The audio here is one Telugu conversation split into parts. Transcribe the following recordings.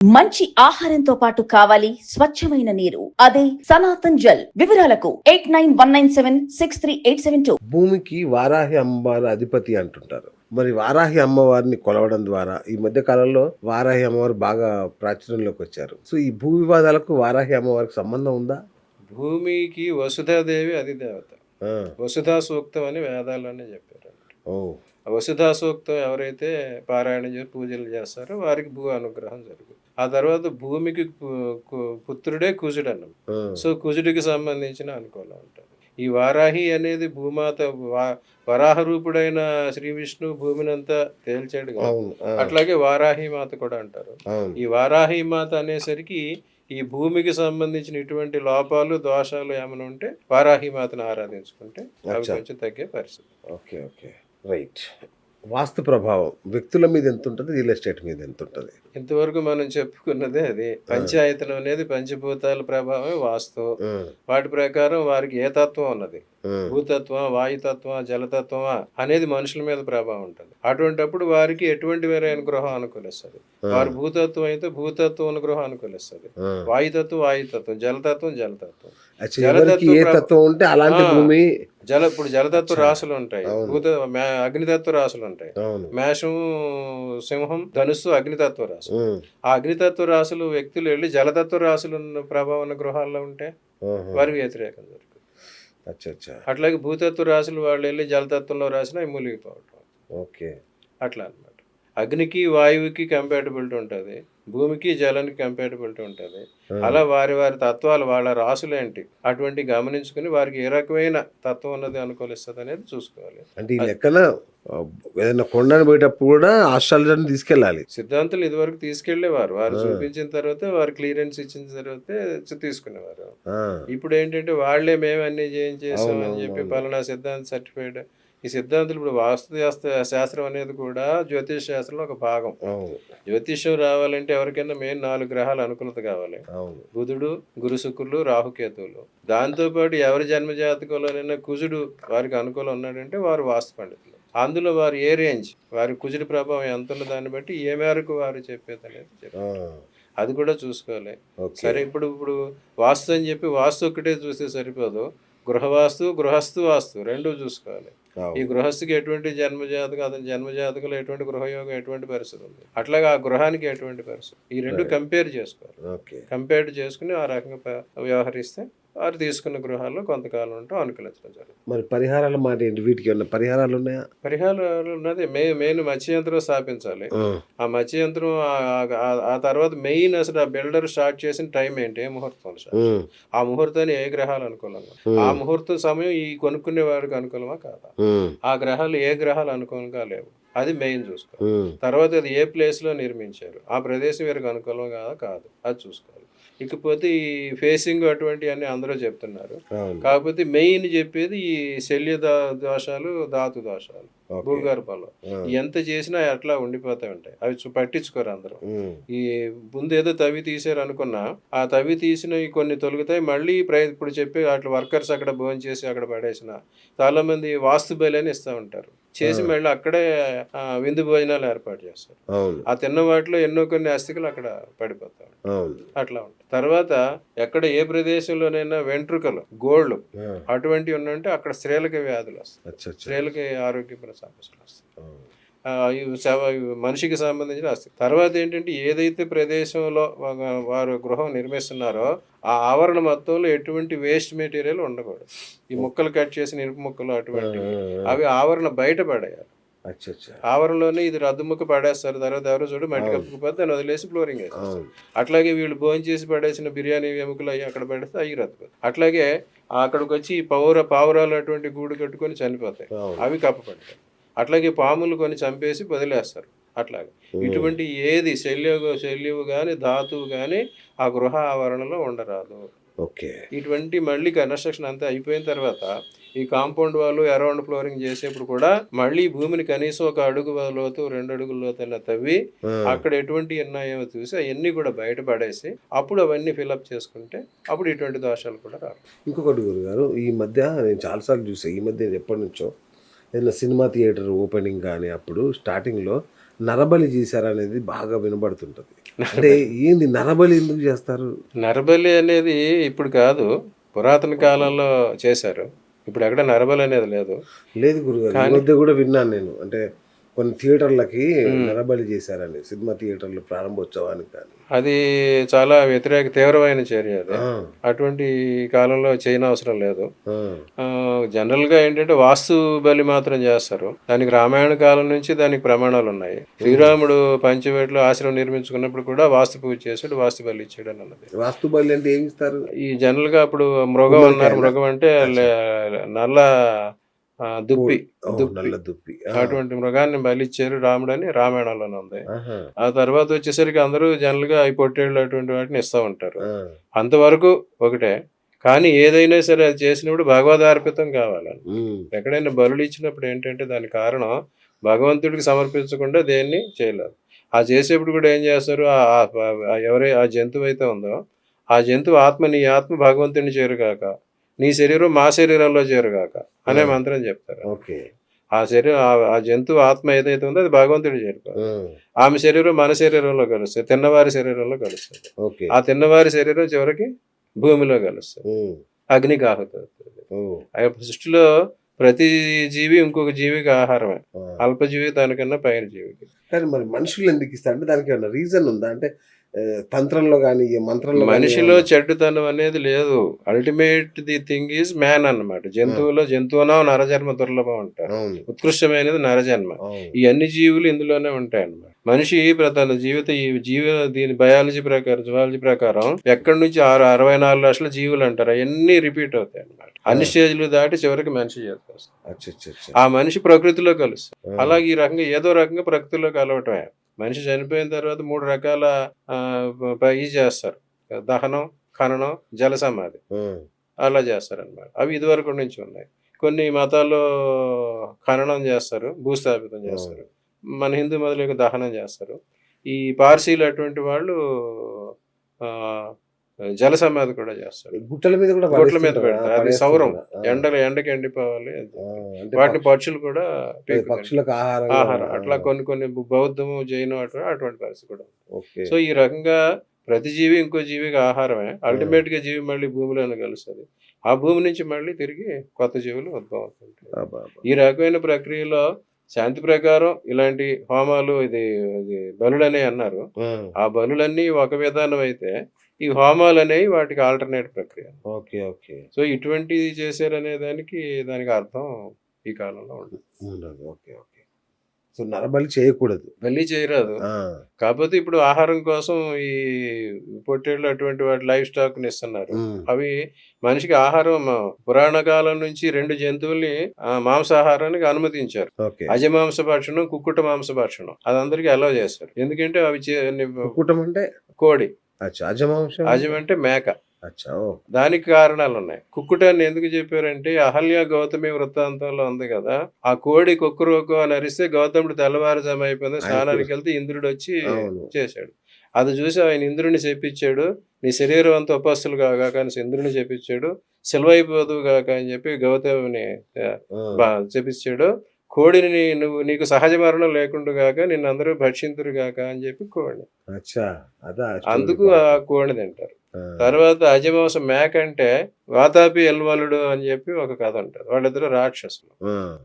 మంచి ఆహారంతో పాటు కావాలి స్వచ్ఛమైన నీరు. అదే సనాతన్ జల్. వివరాలకు eight nine one nine seven six three eight seven two. భూమికి వారాహి అమ్మవారి అధిపతి అంటుంటారు. మరి వారాహి అమ్మవారిని కొలవడం ద్వారా ఈ మధ్య కాలంలో వారాహి అమ్మవారు బాగా ప్రాచుర్యంలోకి వచ్చారు. సో ఈ భూ వివాదాలకు వారాహి అమ్మవారికి సంబంధం ఉందా? భూమికి వసుధాదేవి అది దేవత ఆ, వసుధా సూక్తం అని వేదాల్లోనే చెప్పారు. ఓ. వసుధా సూక్తం ఎవరైతే పారాయణ చేసి పూజలు చేస్తారో వారికి భూ అనుగ్రహం జరుగుతుంది. ఆ తర్వాత భూమికి పుత్రుడే కుజుడు అన్నం సో కుజుడికి సంబంధించిన అనుకూలం ఉంటుంది. ఈ వారాహి అనేది భూమాత వరాహ రూపుడైన శ్రీ విష్ణు భూమినంతా తేల్చాడు కదా. అట్లాగే వారాహి మాత కూడా అంటారు. ఈ వారాహి మాత అనేసరికి ఈ భూమికి సంబంధించిన ఇటువంటి లోపాలు దోషాలు ఏమైనా ఉంటే వారాహి మాతను ఆరాధించుకుంటే అవి. కొంచెం తగ్గే పరిస్థితి. Okay okay. రైట్. వాస్తు ప్రభావం వ్యక్తుల మీద ఎంత ఉంటుంది రియల్ ఎస్టేట్ మీద ఎంత ఉంటుంది ఇంతవరకు మనం చెప్పుకున్నదే అది. పంచాయతనం అనేది పంచభూతాల ప్రభావమే వాస్తు. వాటి ప్రకారం వారికి ఏ తత్వం ఉన్నది? భూతత్వం వాయుతత్వం జలతత్వమా అనేది మనుషుల మీద ప్రభావం ఉంటుంది. అటువంటప్పుడు వారికి ఎటువంటి వేరే అనుగ్రహం అనుకూలిస్తుంది? వారు భూతత్వం అయితే భూతత్వం అనుగ్రహం అనుకూలిస్తుంది. వాయుతత్వం వాయుతత్వం జలతత్వం జలతత్వం. జలతత్వ తత్వం ఉంటే అలాంటి. భూమి జల ఇప్పుడు జలతత్వ రాశులు ఉంటాయి. భూత అగ్నితత్వ రాశులు ఉంటాయి. మేషం సింహం ధనుస్సు అగ్నితత్వ రాశి ఆ అగ్నితత్వ రాశులు వ్యక్తులు వెళ్ళి జలతత్వ రాశులు ఉన్న ప్రభావం ఉన్న గృహాల్లో ఉంటే. వారికి వ్యతిరేకం జరుగుతుంది అచ్చా అట్లాగే భూతత్వ రాశులు వాళ్ళు వెళ్ళి జలతత్వంలో రాసిన అవి మునిగిపోవటం ఓకే. అట్లా అన్నమాట. అగ్నికి వాయువుకి కంపాటబిలిటీ ఉంటుంది. భూమికి జలానికి కంపాటబిలిటీ ఉంటుంది. అలా వారి వారి తత్వాలు వాళ్ళ రాసులేంటి? అటువంటి గమనించుకుని వారికి ఏ రకమైన తత్వం ఉన్నది అనుకూలిస్తుంది అనేది చూసుకోవాలి. అంటే ఈ లెక్కన ఆ, ఏదైనా కొండను పోయేటప్పుడు కూడా ఆస్ట్రాలజర్ని తీసుకెళ్ళాలి. సిద్ధాంతులు ఇదివరకు తీసుకెళ్ళేవారు వారు. చూపించిన తర్వాత వారు క్లియరెన్స్ ఇచ్చిన తర్వాతే తీసుకునేవారు. ఇప్పుడు ఏంటంటే వాళ్ళే మేము అన్ని చేయించేసాం అవును, అని చెప్పి. పలానా సిద్ధాంత సర్టిఫైడ్ ఈ సిద్ధాంతులు ఇప్పుడు వాస్తు శాస్త్ర అనేది కూడా జ్యోతిష్ శాస్త్రంలో ఒక భాగం. జ్యోతిష్యం రావాలంటే ఎవరికైనా మెయిన్ నాలుగు గ్రహాలు అనుకూలత కావాలి. బుధుడు గురు శుక్రులు రాహుకేతువులు దాంతోపాటు ఎవరి జన్మ జాతకంలోనైనా కుజుడు వారికి అనుకూలం ఉన్నాడంటే వారు వాస్తు పండితులు. అందులో వారు ఏ రేంజ్? వారి కుజుడి ప్రభావం ఎంత ఉన్న దాన్ని బట్టి ఏ మేరకు వారు చెప్పేది అనేది అది కూడా చూసుకోవాలి. సరే ఇప్పుడు ఇప్పుడు వాస్తు అని చెప్పి వాస్తు ఒక్కటే చూస్తే సరిపోదు. గృహవాస్తు గృహస్థు వాస్తు రెండు చూసుకోవాలి. ఈ గృహస్థుకి ఎటువంటి జన్మ జాతకం అతని జన్మ జాతకంలో ఎటువంటి గృహయోగం ఎటువంటి పరిస్థితి ఉంది? అట్లాగే ఆ గృహానికి ఎటువంటి పరిస్థితి? ఈ రెండు కంపేర్ చేసుకోవాలి. ఓకే. కంపేర్ చేసుకుని ఆ రకంగా వ్యవహరిస్తే వారు తీసుకున్న గృహాల్లో కొంతకాలం ఉంటూ అనుకూలించడం జరుగుతుంది. మరి పరిహారాల మాట ఏంటి? వీటికి ఏమన్నా పరిహారాలు ఉన్నాయా? పరిహారాలు ఉన్నది. మే మెయిన్ మత్స్య యంత్రం స్థాపించాలి. ఆ, మత్స్య యంత్రం ఆ- తర్వాత మెయిన్ అసలు ఆ బిల్డర్ స్టార్ట్ చేసిన టైం ఏంటి? ఏ ముహూర్తం ఆ. ముహూర్తాన్ని ఏ గ్రహాలు అనుకూలంగా? ఆ. ముహూర్తం సమయం ఈ కొనుక్కునే వారికి అనుకూలమా కాదా? ఆ. గ్రహాలు ఏ గ్రహాలు అనుకూలంగా లేవు? అది మెయిన్ చూసుకో ఉమ్, తర్వాత అది ఏ ప్లేస్లో నిర్మించారు? ఆ ప్రదేశం వీరికి అనుకూలం కాదా? కాదు. అది చూసుకోవాలి. ఇకపోతే ఈ ఫేసింగ్ అటువంటి అన్ని అందరూ చెప్తున్నారు. కాకపోతే మెయిన్ చెప్పేది ఈ శల్య దోషాలు ధాతు దోషాలు. భూగర్భంలో ఎంత చేసినా అట్లా ఉండిపోతూ ఉంటాయి. అవి పట్టించుకోరు అందరూ. ఈ ముందు ఏదో తవ్వి తీసారు అనుకున్నా ఆ తవ్వి తీసిన ఈ కొన్ని తొలుగుతాయి. మళ్ళీ ప్రయ ఇప్పుడు చెప్పి అట్లా వర్కర్స్ అక్కడ భోజనం చేసి అక్కడ పడేసిన చాలా మంది వాస్తు బయలు అని ఇస్తూ ఉంటారు. చేసి మళ్ళీ అక్కడే విందు భోజనాలు ఏర్పాటు చేస్తారు. ఆ తిన్న వాటిలో ఎన్నో కొన్ని అస్థికలు అక్కడ పడిపోతాయి అవును. అట్లా ఉంటాయి. తర్వాత ఎక్కడ ఏ ప్రదేశంలోనైనా వెంట్రుకలు గోళ్ళు అటువంటివి ఉన్నంటే అక్కడ స్త్రీలకి వ్యాధులు వస్తాయి. స్త్రీలకి ఆరోగ్య సమస్యలు వస్తాయి. మనిషికి సంబంధించిన ఆస్తి. తర్వాత ఏంటంటే ఏదైతే ప్రదేశంలో వారు గృహం నిర్మిస్తున్నారో ఆ ఆవరణ మొత్తంలో ఎటువంటి వేస్ట్ మెటీరియల్ ఉండకూడదు. ఈ ముక్కలు కట్ చేసిన ఇనుప ముక్కలు అటువంటివి అవి ఆవరణ బయట పడేయాలి. ఆవరణలోనే ఇది రద్దు ముక్క పడేస్తారు. తర్వాత ఎవరో చూడు మట్టి కప్పుకుపోతే దాన్ని వదిలేసి ఫ్లోరింగ్ వేస్తారు. అట్లాగే వీళ్ళు భోజనం చేసి పడేసిన బిర్యానీ ఎముకలు అవి అక్కడ పడేస్తే అవి రద్దు అట్లాగే అక్కడికి వచ్చి ఈ పౌర పావురాలు అటువంటి గూడు కట్టుకొని చనిపోతాయి. అవి కప్పపడతాయి అట్లాగే పాములు కొని చంపేసి వదిలేస్తారు. అట్లాగే. ఇటువంటి ఏది శల్యవు శల్యవు కానీ ధాతువు కానీ ఆ గృహ ఆవరణలో ఉండరాదు. ఓకే. ఇటువంటి మళ్ళీ కన్స్ట్రక్షన్ అంతా అయిపోయిన తర్వాత ఈ కాంపౌండ్ వాళ్ళు అరౌండ్ ఫ్లోరింగ్ చేసేప్పుడు కూడా మళ్ళీ భూమిని కనీసం ఒక అడుగు లోతు రెండు అడుగుల లోతైనా తవ్వి అక్కడ ఎటువంటి ఉన్నాయో చూసి అవన్నీ కూడా బయట పడేసి అప్పుడు అవన్నీ ఫిలప్ చేసుకుంటే అప్పుడు ఇటువంటి దోషాలు కూడా రావు. ఇంకొకటి గురుగారు ఈ మధ్య నేను చాలాసార్లు చూసాను ఈ మధ్య ఎప్పటి నుంచో ఏదైనా సినిమా థియేటర్ ఓపెనింగ్ కానీ అప్పుడు స్టార్టింగ్లో నరబలి చేశారనేది బాగా వినబడుతుంటది. అంటే ఏంది నరబలి ఎందుకు చేస్తారు? నరబలి అనేది ఇప్పుడు కాదు పురాతన కాలంలో చేశారు. ఇప్పుడు ఎక్కడ నరబలి అనేది లేదు. లేదు గురుగారు మధ్య కూడా విన్నాను నేను. అంటే కొన్ని థియేటర్లకి నరబలి చేశారని సినిమా థియేటర్లు ప్రారంభోత్సవానికి కానీ. అది చాలా వ్యతిరేక తీవ్రమైన చర్య అది. అటువంటి కాలంలో చేయని అవసరం లేదు. జనరల్గా ఏంటంటే వాస్తు బలి మాత్రం చేస్తారు. దానికి రామాయణ కాలం నుంచి దానికి ప్రమాణాలు ఉన్నాయి. శ్రీరాముడు పంచవేట్లో ఆశ్రమం నిర్మించుకున్నప్పుడు కూడా వాస్తు పూజ చేసాడు వాస్తు బలి ఇచ్చాడు అని అన్నది. వాస్తు బలి అంటే ఏమి ఇస్తారు? ఈ జనరల్గా అప్పుడు మృగం అన్నారు. మృగం అంటే నల్ల దుప్పి. నల్ల దుప్పి. అటువంటి మృగాన్ని బలిచ్చారు రాముడు అని రామాయణంలోనే ఉంది ఆ తర్వాత వచ్చేసరికి అందరూ జనరల్గా ఈ పొట్టేళ్ళు అటువంటి వాటిని ఇస్తూ ఉంటారు. అంతవరకు ఒకటే. కానీ ఏదైనా సరే అది చేసినప్పుడు భగవదార్పితం కావాలని ఎక్కడైనా బలులు ఇచ్చినప్పుడు ఏంటంటే దాని కారణం భగవంతుడికి సమర్పించకుండా దేన్ని చేయలేదు. ఆ చేసేప్పుడు కూడా ఏం చేస్తారు? ఎవరై ఆ జంతువు అయితే ఉందో ఆ జంతువు ఆత్మ నీ ఆత్మ భగవంతుడిని చేరుగాక నీ శరీరం మా శరీరంలో చేరుగాక అనే మంత్రం చెప్తారు. ఓకే. ఆ శరీరం ఆ- జంతువు ఆత్మ ఏదైతే ఉందో అది భగవంతుడి చేరుకో ఆమె శరీరం మన శరీరంలో కలుస్తుంది తిన్నవారి శరీరంలో కలుస్తుంది. ఓకే. ఆ తిన్నవారి శరీరం చివరికి భూమిలో కలుస్తుంది. అగ్నికి ఆహుతి అవుతుంది సృష్టిలో ప్రతి జీవి ఇంకొక జీవికి ఆహారమే. అల్పజీవి దానికన్నా పైన జీవికి. కానీ మరి మనుషులు ఎందుకు ఇస్తారు అంటే దానికి ఏమైనా రీజన్ ఉందా? అంటే తంత్రంలో కానీ మంత్రంలో మనిషిలో చెడ్డతనం అనేది లేదు. Ultimate the thing is man అన్నమాట. జంతువులో జంతువునో నరజన్మ దుర్లభం అంటారు ఉత్కృష్టమైనది నరజన్మ. ఈ అన్ని జీవులు ఇందులోనే ఉంటాయి అన్నమాట మనిషి ప్ర- తన జీవిత ఈ జీవ దీని బయాలజీ ప్రకారం జువాలజీ ప్రకారం ఎక్కడి నుంచి ఆరు అరవై నాలుగు లక్షల జీవులు అంటారు. అవన్నీ రిపీట్ అవుతాయి అన్నమాట అన్ని స్టేజ్లు దాటి చివరికి మనిషి చేస్తాం అచ్చా అచ్చా అచ్చా ఆ మనిషి ప్రకృతిలో కలుస్తాడు ఆ, అలాగే ఈ రకంగా ఏదో రకంగా ప్రకృతిలో కలవటమే మనిషి చనిపోయిన తర్వాత మూడు రకాల ఇది చేస్తారు. దహనం ఖననం జల సమాధి. అలా చేస్తారు అనమాట అవి ఇదివరకు నుంచి ఉన్నాయి. కొన్ని మతాల్లో ఖననం చేస్తారు భూస్థాపితం చేస్తారు. మన హిందూ మతాలకు దహనం చేస్తారు. ఈ పార్సీలు అటువంటి వాళ్ళు జల సమాధి కూడా చేస్తారు గుట్టల మీద కూడా గుట్టల మీద. పెడతారు. అది సౌరం. ఎండలు ఎండకి ఎండిపోవాలి వాటిని పక్షులు కూడా. పక్షులకు ఆహారం ఆహారం. అట్లా కొన్ని కొన్ని బౌద్ధము జైనం అటువంటి అటువంటి పరిస్థితి కూడా సో ఈ రకంగా ప్రతి జీవి ఇంకో జీవికి ఆహారమే. అల్టిమేట్గా జీవి మళ్ళీ భూమిలోనే కలుస్తుంది? ఆ భూమి నుంచి మళ్ళీ తిరిగి కొత్త జీవులు ఉద్భవం అవుతుంటాయి. ఈ రకమైన ప్రక్రియలో శాంతి ప్రకారం ఇలాంటి హోమాలు ఇది ఇది బలులనే అన్నారు. ఆ, ఆ బలులన్నీ ఒక విధానం అయితే ఈ హోమాలు అనేవి వాటికి ఆల్టర్నేట్ ప్రక్రియ. Okay okay. సో ఇటువంటిది చేశారనే దానికి దానికి అర్థం ఈ కాలంలో ఉండదు. Okay okay. సో నరబలి చేయకూడదు. మళ్ళీ చేయరాదు. కాకపోతే ఇప్పుడు ఆహారం కోసం ఈ పొట్టేళ్ళు అటువంటి వాటి లైఫ్ స్టాక్ ఇస్తున్నారు. అవి మనిషికి ఆహారం పురాణ కాలం నుంచి రెండు జంతువుల్ని మాంసాహారానికి అనుమతించారు. ఓకే. అజమాంస భక్షణం కుక్కుట మాంస భక్షణం అది అందరికీ అలౌ చేస్తారు. ఎందుకంటే అవి కుటుంబం అంటే? కోడి. అజం అంటే మేక. దానికి కారణాలు ఉన్నాయి కుక్కుటాన్ని ఎందుకు చెప్పారంటే అహల్య గౌతమి వృత్తాంతంలో ఉంది కదా ఆ కోడి కుక్కురోకు అని అరిస్తే గౌతముడు తెల్లవారుజాము అయిపోయింది. స్నానానికి వెళ్తే ఇంద్రుడు వచ్చి చేశాడు. అది చూసి ఆయన ఇంద్రుని చెప్పించాడు నీ శరీరం అంతా ఉపస్తులు కాగా కానీ ఇంద్రుని చెప్పించాడు సెలవైపోదు కాక అని చెప్పి గౌతమిని చెప్పించాడు. కోడిని నువ్వు నీకు సహజ మరణం లేకుండా నిన్ను అందరూ భక్షింతురు కాక అని చెప్పి కోడి అందుకు ఆ కోడి తింటారు. తర్వాత అజమాంసం మేక అంటే వాతాపి ఎల్వలుడు అని చెప్పి ఒక కథ ఉంటుంది. వాళ్ళిద్దరు రాక్షసులు.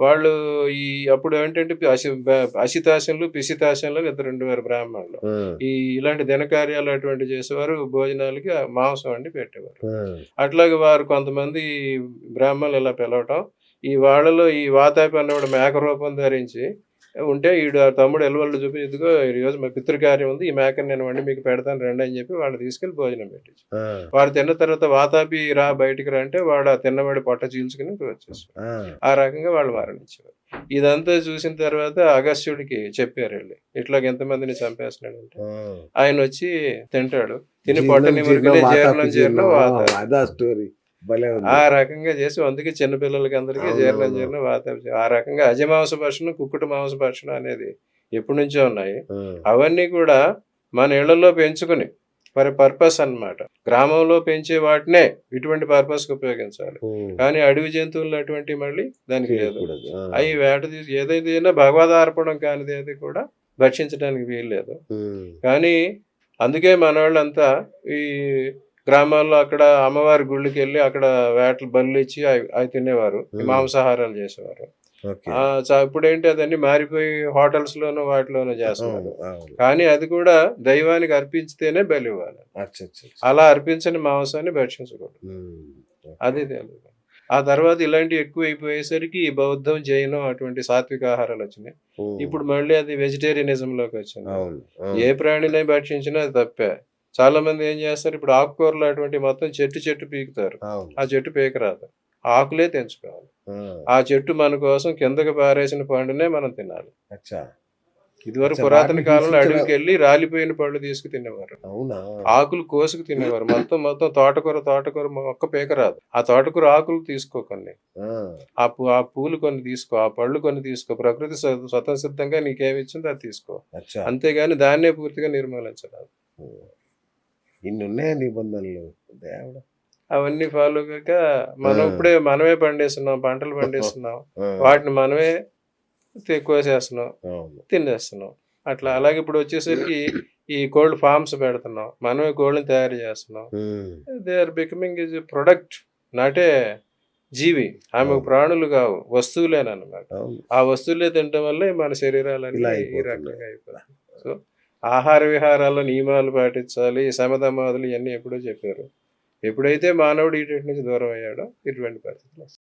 వాళ్ళు ఈ అప్పుడు ఏంటంటే అసి అసితాశంలు పిసితాశంలు ఇద్దరు రెండు వేరు బ్రాహ్మణులు. ఈ ఇలాంటి దినకార్యాలు అటువంటి చేసేవారు భోజనాలకి మాంసం వండి పెట్టేవారు. అట్లాగే వారు కొంతమంది బ్రాహ్మణులు ఇలా పిలవటం ఈ వాళ్ళలో ఈ వాతాపి అన్నవాడు మేక రూపం ధరించి ఉంటే ఈడు ఆ తమ్ముడు ఎల్వళ్ళు చూపి ఇదిగో ఈ రోజు మా పితృకార్యం ఉంది ఈ మేకని నేను వండి మీకు పెడతాను రండి అని చెప్పి వాళ్ళు తీసుకెళ్ళి భోజనం పెట్టించు. వాడు తిన్న తర్వాత వాతాపి రా బయటికి రా అంటే వాడు ఆ తిన్నవాడి పొట్ట చీల్చుకుని వచ్చేసాడు. ఆ, రకంగా వాళ్ళు మరణించారు ఇదంతా చూసిన తర్వాత అగస్త్యుడికి చెప్పారు వెళ్ళి ఇట్లా ఎంతమందిని చంపేస్తున్నాడు అంటే. ఆయన వచ్చి తింటాడు. తిని జీర్ణం, పొట్ట జీర్ణం, జీర్ణం. వాత స్టోరీ ఆ రకంగా చేసి అందుకే చిన్నపిల్లలకి అందరికీ జీర్ణం. జీర్ణం వాతాపి ఆ రకంగా అజమాంస భక్షణం కుక్కుట మాంస భక్షణం అనేది ఎప్పటి నుంచో ఉన్నాయి. అవన్నీ కూడా మన ఇళ్ళలో పెంచుకుని మరి పర్పస్ అన్నమాట. గ్రామంలో పెంచే వాటినే ఇటువంటి పర్పస్కి ఉపయోగించాలి కానీ అడవి జంతువులు అటువంటి మళ్ళీ దానికి లేదు. అవి వేట తీసి ఏదైతే భగవద్ అర్పణం కానిది ఏది కూడా భక్షించడానికి వీల్లేదు. ఉమ్, కానీ అందుకే మనవాళ్ళంతా ఈ గ్రామాల్లో అక్కడ అమ్మవారి గుళ్ళకి వెళ్ళి అక్కడ వేటలు బళ్ళు ఇచ్చి అవి తినేవారు. మాంసాహారాలు చేసేవారు. చ- ఇప్పుడేంటి అదన్నీ మారిపోయి హోటల్స్ లోను వాటిలోనూ చేస్తున్నారు. కానీ అది కూడా దైవానికి అర్పించితేనే బలి ఇవ్వాలి. అలా అర్పించని మాంసాన్ని భక్షించకూడదు. అది ఆ తర్వాత ఇలాంటివి ఎక్కువ అయిపోయేసరికి ఈ బౌద్ధం జైనం అటువంటి సాత్విక ఆహారాలు వచ్చినాయి. ఇప్పుడు మళ్ళీ అది వెజిటేరియనిజం లోకి వచ్చింది. ఏ ప్రాణిని భక్షించినా అది తప్పే. చాలా మంది ఏం చేస్తారు? ఇప్పుడు ఆకుకూరలు అటువంటి మొత్తం చెట్టు చెట్టు పీకుతారు. ఆ చెట్టు పీకరాదు. ఆకులే తెంచుకోవాలి. ఆ, చెట్టు మన కోసం కిందకి పారేసిన పండునే మనం తినాలి. ఇదివరకు పురాతన కాలంలో అడవికి వెళ్ళి రాలిపోయిన పళ్ళు తీసుకు తినేవారు ఆకులు కోసుకు తినేవారు. మొత్తం మొత్తం తోటకూర తోటకూర మొక్క పీకరాదు. ఆ తోటకూర ఆకులు తీసుకో కొన్ని. ఆ, ఆ పూ ఆ పూలు కొన్ని తీసుకో ఆ పళ్ళు కొన్ని తీసుకో. ప్రకృతి స్వ- స్వతసిద్ధంగా నీకేమి ఇచ్చిందో అది తీసుకో. అంతేగాని దాన్నే పూర్తిగా నిర్మూలించరాదు. ఇన్ని ఉన్నాయా నిబంధనలు? దేవుడా. అవన్నీ ఫాలో కాక మనం. ఇప్పుడే మనమే పండిస్తున్నాం పంటలు పండిస్తున్నాం. వాటిని మనమే కోసేస్తున్నాం తినేస్తున్నాం. అట్లా అలాగే ఇప్పుడు వచ్చేసరికి ఈ కోల్డ్ ఫార్మ్స్ పెడుతున్నాం. మనమే కోళ్ళని తయారు చేస్తున్నాం. They are becoming is product నాటే జీవి. ఆమె. ప్రాణులు కావు వస్తువులేనమాట ఆ వస్తువులే తినడం వల్ల మన శరీరాలన్నీ ఈ. రకంగా అయిపోతాయి సో ఆహార విహారాల్లో నియమాలు పాటించాలి సమధమాదులు ఇవన్నీ ఎప్పుడో చెప్పారు. ఎప్పుడైతే మానవుడు వీటి నుంచి దూరం అయ్యాడో ఇటువంటి పరిస్థితులు